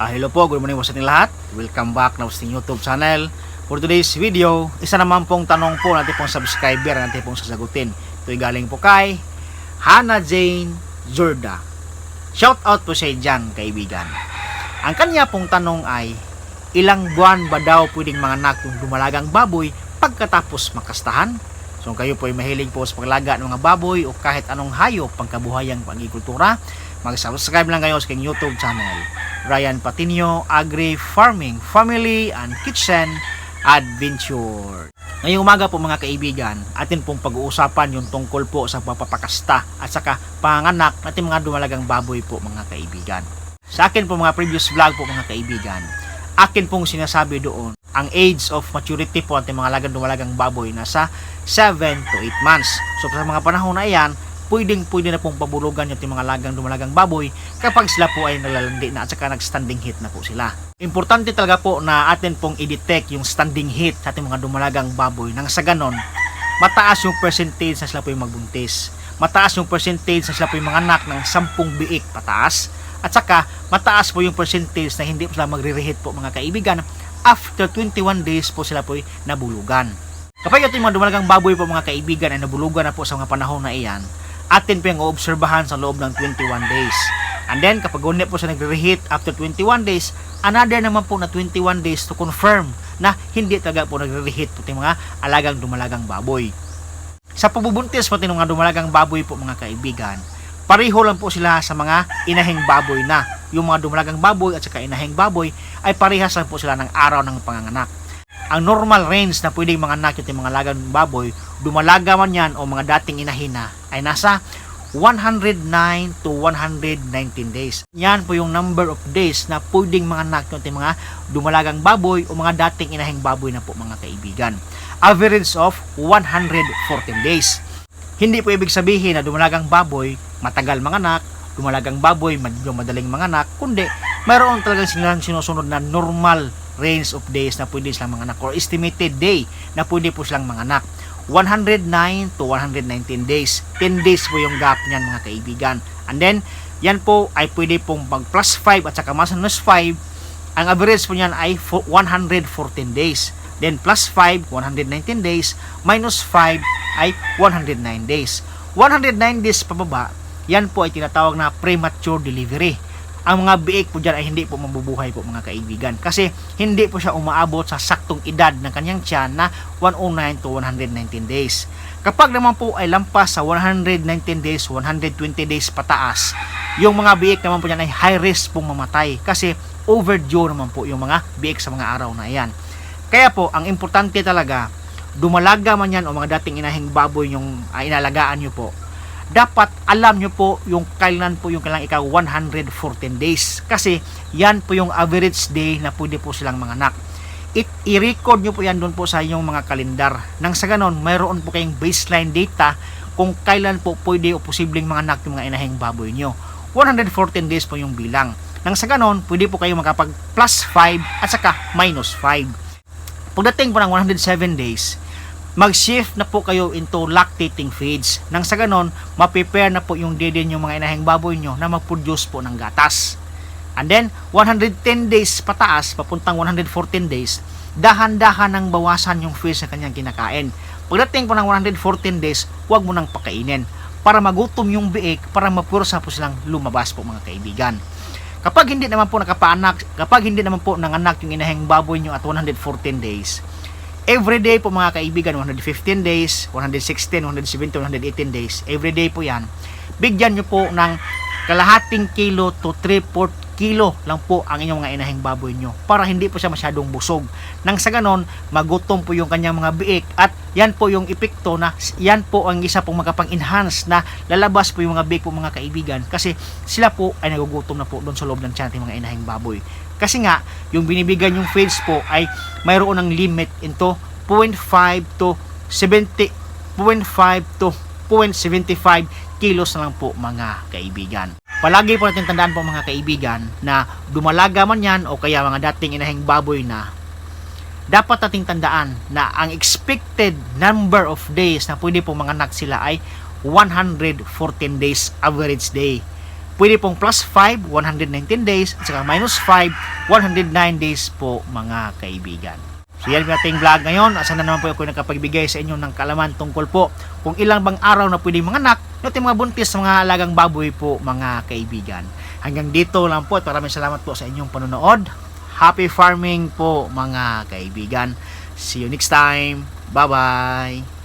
Ah, hello po, good morning po sa ating lahat. Welcome back na sa YouTube channel. For today's video, isa naman pong tanong po natin pong subscriber na natin pong sasagutin. Ito'y galing po kay Hannah Jane Jorda. Shout out po siya dyan, kaibigan. Ang kanya pong tanong ay, ilang buwan ba daw pwedeng manganak yung dumalagang baboy pagkatapos makastahan? So kayo po ay mahilig po sa paglaga ng mga baboy o kahit anong hayop pangkabuhayang pag-agrikultura, mag-subscribe lang kayo sa aking YouTube channel. Ryan Patinio Agri Farming Family and Kitchen Adventure. Ngayong umaga po mga kaibigan, atin pong pag-uusapan yung tungkol po sa papapakasta at saka panganak natin mga dumalagang baboy po mga kaibigan. Sa akin po mga previous vlog po mga kaibigan, akin pong sinasabi doon, ang age of maturity po ating mga lagang dumalagang baboy nasa 7 to 8 months. So sa mga panahon na iyan, pwedeng pwede na pong pabulugan yung mga lagang dumalagang baboy kapag sila po ay nalalandi na at saka nag-standing heat na po sila. Importante talaga po na atin pong i-detect yung standing heat sa ating mga dumalagang baboy nang sa ganon, mataas yung percentage na sila po yung magbuntis. Mataas yung percentage na sila po yung mga anak ng 10 biik pataas. At saka, mataas po yung percentage na hindi po sila magre-reheat po mga kaibigan. After 21 days po sila po nabulugan. Kapag ito yung mga dumalagang baboy po mga kaibigan ay nabulugan na po sa mga panahon na iyan, atin po yung oobserbahan sa loob ng 21 days. And then, kapag ulit po siya nagre-reheat after 21 days, another naman po na 21 days to confirm na hindi talaga po nagre-reheat po mga alagang dumalagang baboy. Sa pabubuntis pati ng mga dumalagang baboy po mga kaibigan, pareho lang po sila sa mga inahing baboy na. Yung mga dumalagang baboy at saka inahing baboy ay parehas lang po sila ng araw ng panganganak. Ang normal range na pwedeng mga anak yung mga lagang baboy, dumalaga man yan o mga dating inahina ay nasa 109 to 119 days. Yan po yung number of days na pwedeng mga anak yung mga dumalagang baboy o mga dating inahing baboy na po mga kaibigan. Average of 114 days. Hindi po ibig sabihin na dumalagang baboy matagal manganak, dumalagang baboy medyo madaling manganak, kundi mayroon talagang silang sinusunod na normal range of days na pwede silang manganak or estimated day na pwede po silang manganak. 109 to 119 days. 10 days po yung gap niyan mga kaibigan. And then, yan po ay pwede pong mag plus 5 at saka minus 5. Ang average po niyan ay fo- 114 days. Then plus 5, 119 days. Minus 5 ay 109 days. 109 days pababa, yan po ay tinatawag na premature delivery. Ang mga biik po dyan ay hindi po mabubuhay po mga kaibigan. Kasi hindi po siya umaabot sa saktong edad ng kanyang tiyan na 109 to 119 days. Kapag naman po ay lampas sa 119 days, 120 days pataas, yung mga biik naman po dyan ay high risk pong mamatay. Kasi overdue naman po yung mga biik sa mga araw na iyan. Kaya po, ang importante talaga, dumalaga man yan o mga dating inahing baboy yung uh, inalagaan nyo po, dapat alam nyo po yung kailan po yung kailang ikaw 114 days. Kasi yan po yung average day na pwede po silang manganak. It, i-record nyo po yan doon po sa inyong mga kalendar. Nang sa ganon, mayroon po kayong baseline data kung kailan po pwede o posibleng manganak yung mga inahing baboy nyo. 114 days po yung bilang. Nang sa ganon, pwede po kayo makapag plus 5 at saka minus 5. Pagdating po ng 107 days, mag-shift na po kayo into lactating phase. Nang sa ganon, ma-prepare na po yung dede yung mga inahing baboy nyo na mag-produce po ng gatas. And then, 110 days pataas, papuntang 114 days, dahan-dahan nang bawasan yung phase na kanyang kinakain. Pagdating po ng 114 days, huwag mo nang pakainin para magutom yung biik para mapursa po silang lumabas po mga kaibigan. Kapag hindi naman po nakapaanak, kapag hindi naman po nanganak yung inahing baboy nyo at 114 days, every day po mga kaibigan, 115 days, 116, 117, 118 days, every day po yan, bigyan nyo po ng kalahating kilo to 3-4 kilo lang po ang inyong mga inahing baboy nyo para hindi po siya masyadong busog. Nang sa ganon, magutom po yung kanyang mga biik at yan po yung epekto na yan po ang isa pong magkapang-enhance na lalabas po yung mga biik po mga kaibigan kasi sila po ay nagugutom na po doon sa loob ng tiyan mga inahing baboy. Kasi nga, yung binibigyan yung feeds po ay mayroon ng limit into 0.5 to 70 0.5 to 0.75 kilos na lang po mga kaibigan. Palagi po natin tandaan po mga kaibigan na dumalaga man yan o kaya mga dating inahing baboy na dapat nating tandaan na ang expected number of days na pwede po manganak sila ay 114 days average day. Pwede pong plus 5, 119 days, at saka minus 5, 109 days po mga kaibigan. So yan ating vlog ngayon. Asa na naman po ako nakapagbigay sa inyo ng kalaman tungkol po kung ilang bang araw na pwede mga ating mga buntis mga alagang baboy po mga kaibigan. Hanggang dito lang po at maraming salamat po sa inyong panonood. Happy farming po mga kaibigan. See you next time. Bye-bye.